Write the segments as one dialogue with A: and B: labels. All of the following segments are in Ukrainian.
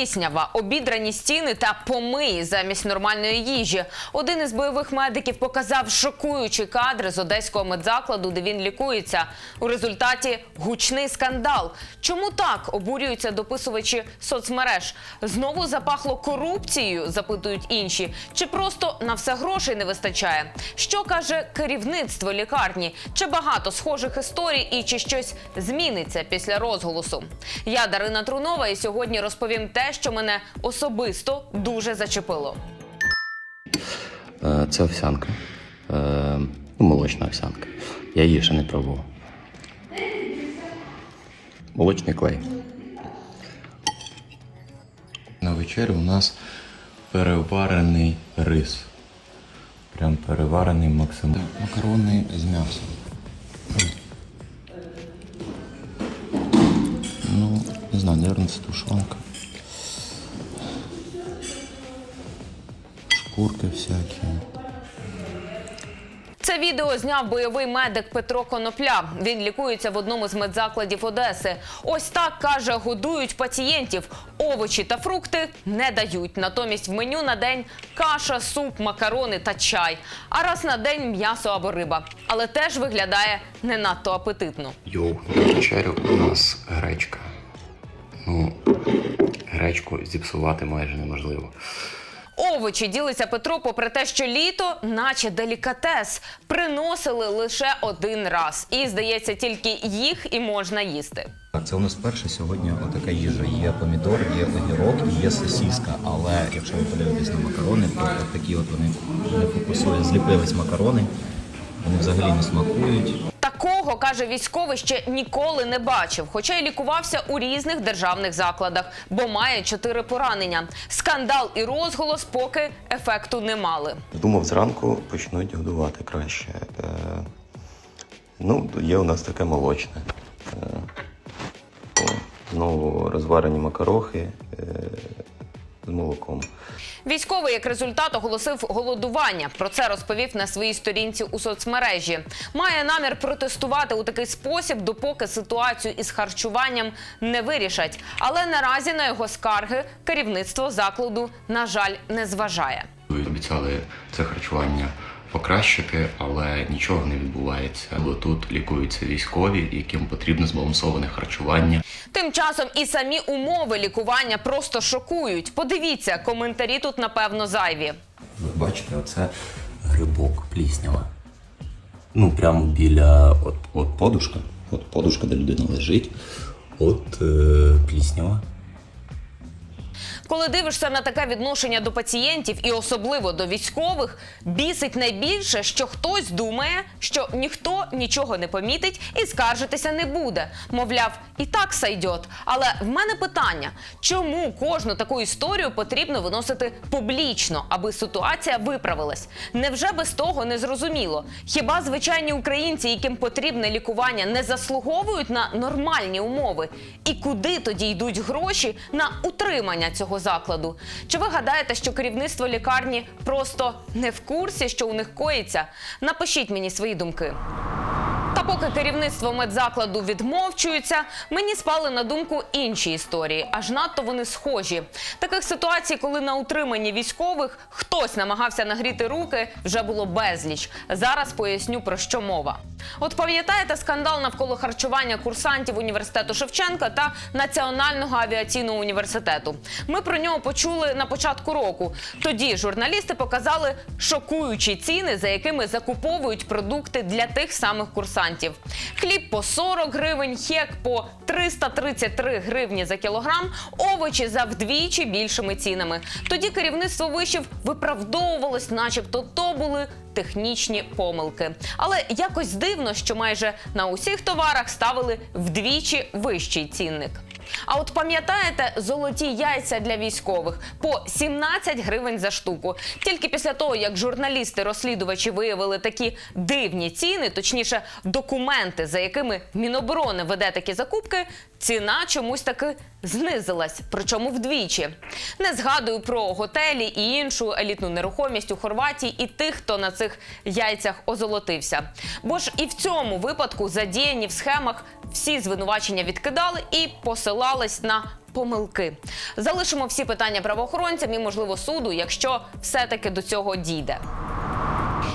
A: пліснява, обідрані стіни та помиї замість нормальної їжі. Один із бойових медиків показав шокуючі кадри з одеського медзакладу, де він лікується. У результаті гучний скандал. Чому так обурюються дописувачі соцмереж? Знову запахло корупцією, запитують інші, чи просто на все грошей не вистачає? Що каже керівництво лікарні? Чи багато схожих історій і чи щось зміниться після розголосу? Я Дарина Трунова і сьогодні розповім те, що мене особисто дуже зачепило.
B: Е, Це овсянка. Е, Ну, молочна овсянка. Я її ще не пробував. Молочний клей. На вечерю у нас переварений рис. Прям переварений максимум. Макарони з м'ясом. Ну, не знаю, наверное, це тушонка. Шкурки всякі.
A: Це відео зняв бойовий медик Петро Конопля. Він лікується в одному з медзакладів Одеси. Ось так каже, годують пацієнтів. Овочі та фрукти не дають. Натомість в меню на день каша, суп, макарони та чай. А раз на день м'ясо або риба. Але теж виглядає не надто апетитно.
B: Йоу, на вечерю у нас гречка. Ну, гречку зіпсувати майже неможливо.
A: Овочі ділиться Петро, попри те, що літо, наче делікатес, приносили лише один раз. І здається, тільки їх і можна їсти.
C: Це у нас перше сьогодні отака їжа. Є помідор, є огірок і є сосіска. Але якщо ви подивитесь на макарони, то от такі от вони не фокусує, зліпились макарони. Вони взагалі не смакують.
A: Такого каже військовий ще ніколи не бачив, хоча й лікувався у різних державних закладах, бо має чотири поранення. Скандал і розголос поки ефекту не мали.
B: Думав, зранку почнуть годувати краще. Е, ну, є у нас таке молочне. Е, знову розварені макарохи е, з молоком.
A: Військовий як результат оголосив голодування. Про це розповів на своїй сторінці у соцмережі. Має намір протестувати у такий спосіб, допоки ситуацію із харчуванням не вирішать. Але наразі на його скарги керівництво закладу на жаль не зважає.
B: Ви обіцяли це харчування покращити, але нічого не відбувається. Бо тут лікуються військові, яким потрібно збалансоване харчування.
A: Тим часом і самі умови лікування просто шокують. Подивіться, коментарі тут напевно зайві.
C: Ви бачите, оце грибок пліснява. Ну, прямо біля от, от подушка. От подушка, де людина лежить. От е, пліснява.
A: Коли дивишся на таке відношення до пацієнтів і особливо до військових, бісить найбільше, що хтось думає, що ніхто нічого не помітить і скаржитися не буде. Мовляв, і так сайдьот. Але в мене питання: чому кожну таку історію потрібно виносити публічно, аби ситуація виправилась? Невже без того не зрозуміло? Хіба звичайні українці, яким потрібне лікування, не заслуговують на нормальні умови? І куди тоді йдуть гроші на утримання цього закладу? Чи ви гадаєте, що керівництво лікарні просто не в курсі, що у них коїться? Напишіть мені свої думки. Та поки керівництво медзакладу відмовчується, мені спали на думку інші історії, аж надто вони схожі. Таких ситуацій, коли на утриманні військових хтось намагався нагріти руки, вже було безліч. Зараз поясню про що мова. От пам'ятаєте скандал навколо харчування курсантів університету Шевченка та Національного авіаційного університету. Ми про нього почули на початку року. Тоді журналісти показали шокуючі ціни, за якими закуповують продукти для тих самих курсантів. Хліб по 40 гривень, хек по 333 гривні за кілограм, овочі за вдвічі більшими цінами. Тоді керівництво вишів виправдовувалось, начебто то були технічні помилки. Але якось дивно, що майже на усіх товарах ставили вдвічі вищий цінник. А от пам'ятаєте золоті яйця для військових по 17 гривень за штуку. Тільки після того, як журналісти-розслідувачі виявили такі дивні ціни, точніше, документи, за якими Міноборони веде такі закупки, ціна чомусь таки знизилась, причому вдвічі. Не згадую про готелі і іншу елітну нерухомість у Хорватії і тих, хто на цих яйцях озолотився. Бо ж і в цьому випадку задіяні в схемах всі звинувачення відкидали і посилались на помилки. Залишимо всі питання правоохоронцям і, можливо, суду, якщо все-таки до цього дійде.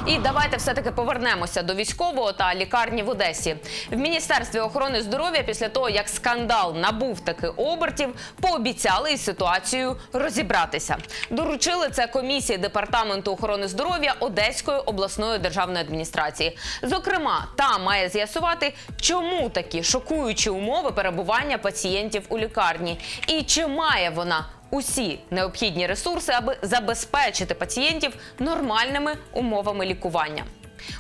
A: І давайте все-таки повернемося до військового та лікарні в Одесі. В міністерстві охорони здоров'я після того, як скандал набув таки обертів, пообіцяли із ситуацією розібратися. Доручили це комісії департаменту охорони здоров'я Одеської обласної державної адміністрації. Зокрема, та має з'ясувати, чому такі шокуючі умови перебування пацієнтів у лікарні, і чи має вона усі необхідні ресурси, аби забезпечити пацієнтів нормальними умовами лікування.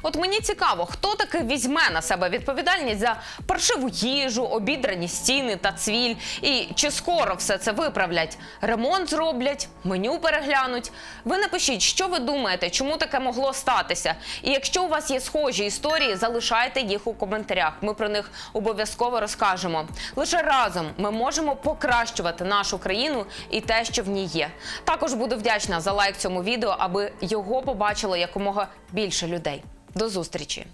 A: От мені цікаво, хто таки візьме на себе відповідальність за паршиву їжу, обідрані стіни та цвіль, і чи скоро все це виправлять? Ремонт зроблять, меню переглянуть. Ви напишіть, що ви думаєте, чому таке могло статися. І якщо у вас є схожі історії, залишайте їх у коментарях. Ми про них обов'язково розкажемо. Лише разом ми можемо покращувати нашу країну і те, що в ній є. Також буду вдячна за лайк цьому відео, аби його побачило якомога більше людей. До зустрічі!